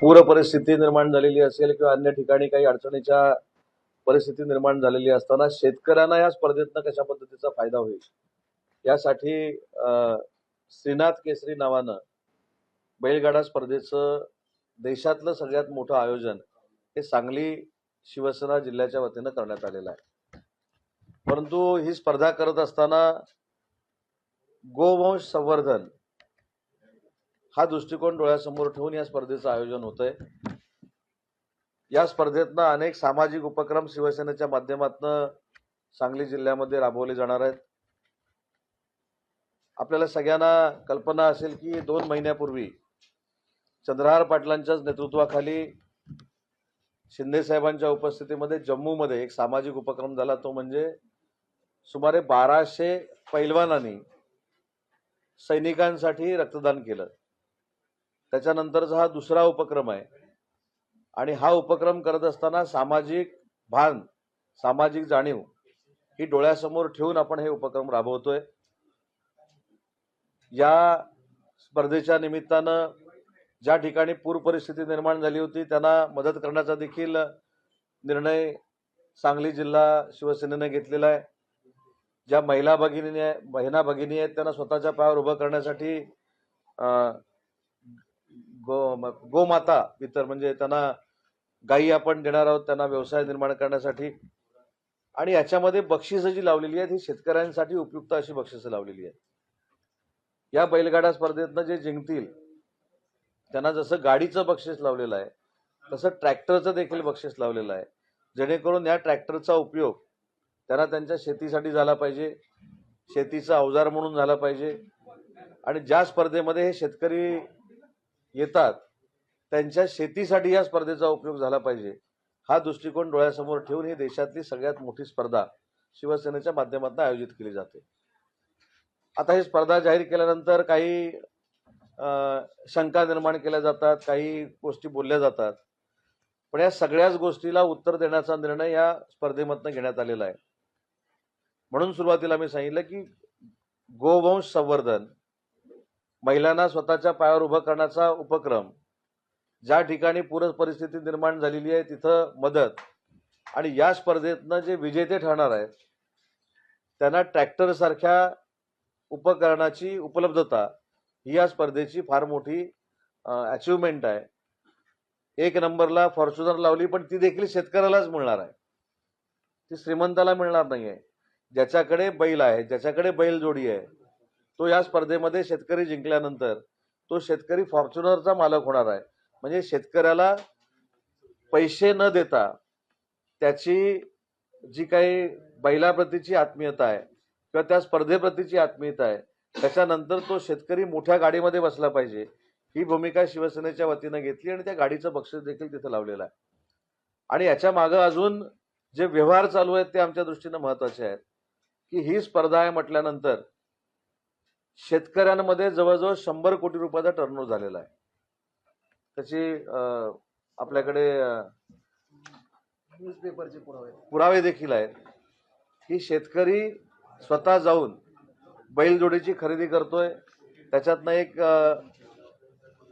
पूर परिस्थिती निर्माण झालेली असेल किंवा अन्य ठिकाणी काही अडचणीच्या परिस्थिती निर्माण झालेली असताना शेतकऱ्यांना या स्पर्धेतनं कशा पद्धतीचा फायदा होईल? यासाठी श्रीनाथ केसरी नावानं बैलगाडा स्पर्धेचं देशातलं सगळ्यात मोठं आयोजन हे सांगली शिवसेना जिल्ह्याच्या वतीनं करण्यात आलेलं आहे. परंतु ही स्पर्धा करत असताना गोवंश संवर्धन हा दृष्टिकोन डोळ्यासमोर ठेवून या स्पर्धेचं आयोजन होतंय. या स्पर्धेतनं अनेक सामाजिक उपक्रम शिवसेनेच्या माध्यमातून सांगली जिल्ह्यामध्ये राबवले जाणार आहेत. आपल्याला सगळ्यांना कल्पना असेल की दोन महिन्यापूर्वी चंद्रहार पाटलांच्याच नेतृत्वाखाली शिंदे साहेबांच्या उपस्थितीमध्ये जम्मूमध्ये एक सामाजिक उपक्रम झाला तो म्हणजे सुमारे बाराशे पैलवानांनी सैनिकांसाठी रक्तदान केलं. त्याच्यानंतरचा हा दुसरा उपक्रम आहे. आणि हा उपक्रम करत असताना सामाजिक भान सामाजिक जाणीव ही डोळ्यासमोर ठेवून आपण हे उपक्रम राबवतोय. या स्पर्धेच्या निमित्तानं ज्या ठिकाणी पूर परिस्थिती निर्माण झाली होती त्यांना मदत करण्याचा देखील निर्णय सांगली जिल्हा शिवसेनेने घेतलेला आहे. ज्या महिला भगिनी आहे बहिणा भगिनी आहेत त्यांना स्वतःच्या पायावर उभं करण्यासाठी गो म- गोमाता इतर म्हणजे त्यांना गायी आपण देणार आहोत त्यांना व्यवसाय निर्माण करण्यासाठी. आणि याच्यामध्ये बक्षिसं जी लावलेली आहेत ही शेतकऱ्यांसाठी उपयुक्त अशी बक्षिसं लावलेली आहेत. या बैलगाडा स्पर्धेतनं जे जिंकतील त्यांना जसं गाडीचं बक्षीस लावलेलं आहे तसं ट्रॅक्टरचं देखील बक्षीस लावलेलं आहे. जेणेकरून या ट्रॅक्टरचा उपयोग त्यांना त्यांच्या शेतीसाठी झाला पाहिजे शेतीचा अवजार म्हणून झाला पाहिजे. आणि ज्या स्पर्धेमध्ये हे शेतकरी येतात त्यांच्या शेतीसाठी या स्पर्धेचा उपयोग झाला पाहिजे. हा दृष्टिकोन डोळ्यासमोर ठेवून ही देशातली सगळ्यात मोठी स्पर्धा शिवसेनेच्या माध्यमातून आयोजित केली जाते. आता ही स्पर्धा जाहीर केल्यानंतर काही शंका निर्माण केल्या जातात काही गोष्टी बोलल्या जातात. पण या सगळ्याच गोष्टीला उत्तर देण्याचा निर्णय या स्पर्धेमधनं घेण्यात आलेला आहे. म्हणून सुरुवातीला मी सांगितलं की गोवंश संवर्धन महिलांना स्वतःच्या पायावर उभं करण्याचा उपक्रम. ज्या ठिकाणी पूर परिस्थिती निर्माण झालेली आहे तिथं मदत. आणि या स्पर्धेतनं जे विजेते ठरणार आहेत त्यांना ट्रॅक्टरसारख्या उपकरणाची उपलब्धता ही या स्पर्धेची फार मोठी अचिव्हमेंट आहे. एक नंबरला फॉर्च्युनर लावली पण ती देखील शेतकऱ्यालाच मिळणार आहे. ती श्रीमंताला मिळणार नाही आहे ज्याच्याकडे बैल आहे ज्याच्याकडे बैलजोडी आहे तो या स्पर्धेमध्ये शेतकरी जिंकल्यानंतर तो शेतकरी फॉर्च्युनरचा मालक होणार आहे. म्हणजे शेतकऱ्याला पैसे न देता त्याची जी काही बैलाप्रतीची आत्मीयता आहे किंवा त्या स्पर्धेप्रतीची आत्मीयता आहे त्याच्यानंतर तो शेतकरी मोठ्या गाडीमध्ये बसला पाहिजे. ही भूमिका शिवसेनेच्या वतीनं घेतली आणि त्या गाडीचं बक्षीस देखील तिथं लावलेलं आहे. आणि याच्या मागं अजून जे व्यवहार चालू आहेत ते आमच्या दृष्टीनं महत्त्वाचे आहेत. की ही स्पर्धा आहे म्हटल्यानंतर शेतकऱ्यांमध्ये जवळजवळ शंभर कोटी रुपयाचा टर्नओव्हर झालेला आहे. त्याची आपल्याकडे न्यूजपेपरचे पुरावे. पुरावे देखील आहेत. की शेतकरी स्वतः जाऊन बैलजोडीची खरेदी करतोय. त्याच्यातनं एक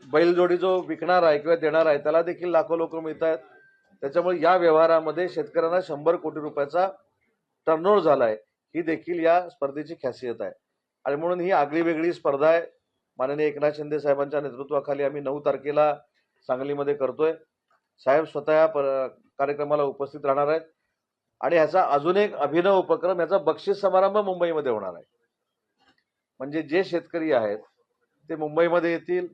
बैलजोडी जो विकणार आहे किंवा देणार आहे त्याला देखील लाखो लोक मिळत आहेत त्याच्यामुळे या व्यवहारामध्ये शेतकऱ्यांना शंभर कोटी रुपयाचा टर्नओव्हर झाला आहे ही देखील या स्पर्धेची खासियत आहे. आणि म्हणून ही आगळी वेगळी स्पर्धा आहे. माननीय एकनाथ शिंदे साहेबांच्या नेतृत्वाखाली आम्ही नऊ तारखेला सांगलीमध्ये करतोय. साहेब स्वतः या पर- कार्यक्रमाला उपस्थित राहणार आहेत. आणि ह्याचा अजून एक अभिनव उपक्रम याचा बक्षीस समारंभ मुंबईमध्ये होणार आहे. म्हणजे जे शेतकरी आहेत ते मुंबईमध्ये येतील.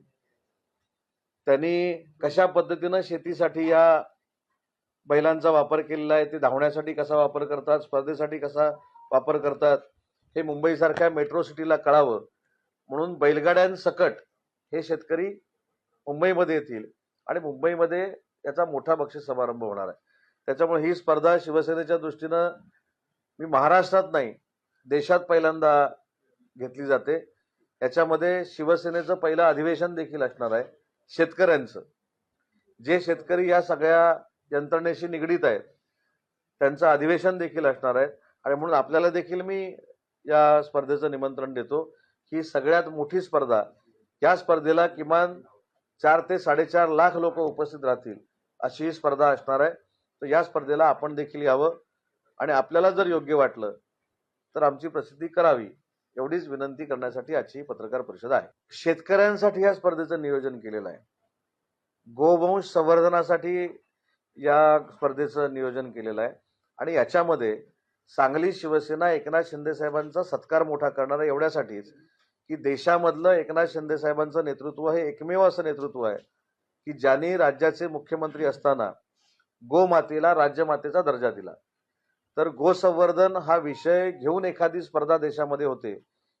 त्यांनी कशा पद्धतीनं शेतीसाठी या बैलांचा वापर केलेला आहे ते धावण्यासाठी कसा वापर करतात स्पर्धेसाठी कसा वापर करतात हे मुंबईसारख्या मेट्रो सिटीला कळावं. म्हणून बैलगाड्यांसकट हे शेतकरी मुंबईमध्ये येतील. आणि मुंबईमध्ये याचा मोठा बक्षीस समारंभ होणार आहे. त्याच्यामुळे ही स्पर्धा शिवसेनेच्या दृष्टीनं मी महाराष्ट्रात नाही देशात पहिल्यांदा घेतली जाते. याच्यामध्ये शिवसेनेचं पहिलं अधिवेशन देखील असणार आहे शेतकऱ्यांचं. जे शेतकरी या सगळ्या यंत्रणेशी निगडीत आहेत त्यांचं अधिवेशन देखील असणार आहे. आणि म्हणून आपल्याला देखील मी या स्पर्धेचं निमंत्रण देतो. ही सगळ्यात मोठी स्पर्धा. या स्पर्धेला किमान चार ते साडेचार लाख लोक उपस्थित राहतील अशी ही स्पर्धा असणार आहे. तर या स्पर्धेला आपण देखील यावं. आणि आपल्याला जर योग्य वाटलं तर आमची प्रसिद्धी करावी एवढीच विनंती करण्यासाठी आजची पत्रकार परिषद आहे. शेतकऱ्यांसाठी या स्पर्धेचं नियोजन केलेलं आहे. गोवंश संवर्धनासाठी या स्पर्धेचं नियोजन केलेलं आहे. आणि याच्यामध्ये सांगली शिवसेना एकनाथ शिंदे साहेबांचा सत्कार मोठा करणार आहे एवढ्यासाठीच की देशामधलं एकनाथ शिंदे साहेबांचं नेतृत्व हे एकमेव असं नेतृत्व आहे की ज्यांनी राज्याचे मुख्यमंत्री असताना गोमातेला राज्यमातेचा दर्जा दिला. तर गोसंवर्धन हा विषय घेऊन एखादी स्पर्धा देशामध्ये होते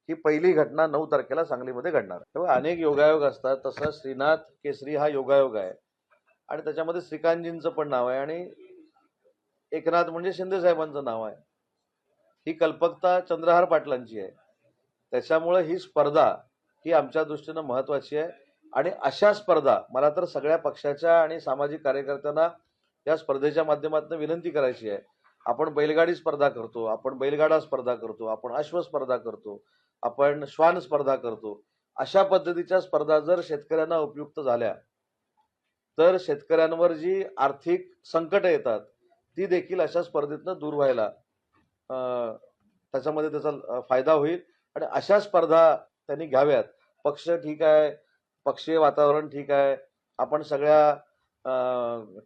ही पहिली घटना नऊ तारखेला सांगलीमध्ये घडणार तेव्हा अनेक योगायोग असतात तसं श्रीनाथ केसरी हा योगायोग आहे. आणि त्याच्यामध्ये श्रीकांतजींचं पण नाव आहे आणि एकनाथ म्हणजे शिंदे साहेबांचं नाव आहे. ही कल्पकता चंद्रहार पाटलांची आहे. त्याच्यामुळे ही स्पर्धा ही आमच्या दृष्टीनं महत्वाची आहे. आणि अशा स्पर्धा मला तर सगळ्या पक्षाच्या आणि सामाजिक कार्यकर्त्यांना या स्पर्धेच्या माध्यमातून विनंती करायची आहे. आपण बैलगाडी स्पर्धा करतो आपण बैलगाडा स्पर्धा करतो आपण अश्व स्पर्धा करतो आपण श्वान स्पर्धा करतो. अशा पद्धतीच्या स्पर्धा जर शेतकऱ्यांना उपयुक्त झाल्या तर शेतकऱ्यांवर जी आर्थिक संकट येतात ती देखील अशा स्पर्धेतनं दूर व्हायला त्याच्यामध्ये त्याचा फायदा होईल. आणि अशा स्पर्धा त्यांनी घ्याव्यात. पक्ष ठीक आहे पक्षीय वातावरण ठीक आहे. आपण सगळ्या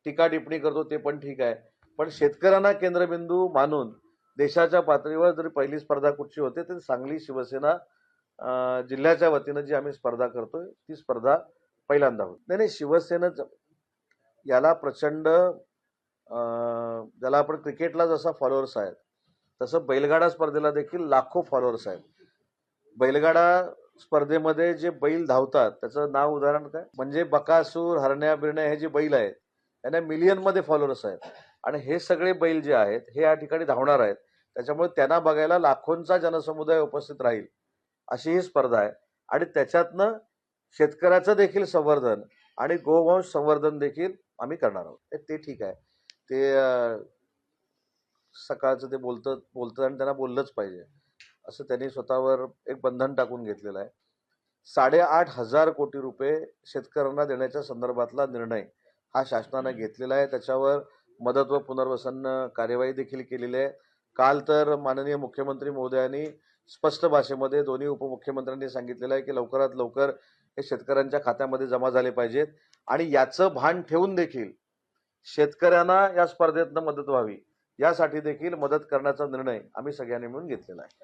टीका टिप्पणी करतो ते पण ठीक आहे. पण शेतकऱ्यांना केंद्रबिंदू मानून देशाच्या पातळीवर जरी पहिली स्पर्धा कुठची होते तर सांगली शिवसेना जिल्ह्याच्या वतीनं जी आम्ही स्पर्धा करतोय ती स्पर्धा पहिल्यांदा होती. नाही नाही शिवसेनेच याला प्रचंड ज्याला आपण क्रिकेटला जसा फॉलोअर्स आहेत तसं बैलगाडा स्पर्धेला देखील लाखो फॉलोअर्स आहेत. बैलगाडा स्पर्धेमध्ये जे बैल धावतात त्याचं नाव उदाहरण काय? म्हणजे बकासूर हरण्या बिरण्या हे जे बैल आहेत यांना मिलियनमध्ये फॉलोअर्स आहेत. आणि हे सगळे बैल जे आहेत हे या ठिकाणी धावणार आहेत. त्याच्यामुळे त्यांना बघायला लाखोंचा जनसमुदाय उपस्थित राहील अशी ही स्पर्धा आहे. आणि त्याच्यातनं शेतकऱ्याचं देखील संवर्धन आणि गोवंश संवर्धन देखील आम्ही करणार आहोत. ते- ठीक आहे. ते सकाळचं ते बोलतं बोलतं आणि त्यांना बोललंच पाहिजे. असं त्यांनी स्वतःवर एक बंधन टाकून घेतलेलं आहे. साडेआठ हजार कोटी रुपये शेतकऱ्यांना देण्याच्या संदर्भातला निर्णय हा शासनानं घेतलेला आहे. त्याच्यावर मदत व पुनर्वसन कार्यवाही देखील केलेली आहे. काल तर माननीय मुख्यमंत्री महोदयांनी स्पष्ट भाषेमध्ये दोन्ही उपमुख्यमंत्र्यांनी सांगितलेलं आहे की लवकरात लवकर हे शेतकऱ्यांच्या खात्यामध्ये जमा झाले पाहिजेत. आणि याचं भान ठेवून देखील शेतकऱ्यांना या स्पर्धेतनं मदत व्हावी. यासाठी देखील मदत करण्याचा निर्णय आम्ही सगळ्यांनी मिळून घेतलेला आहे.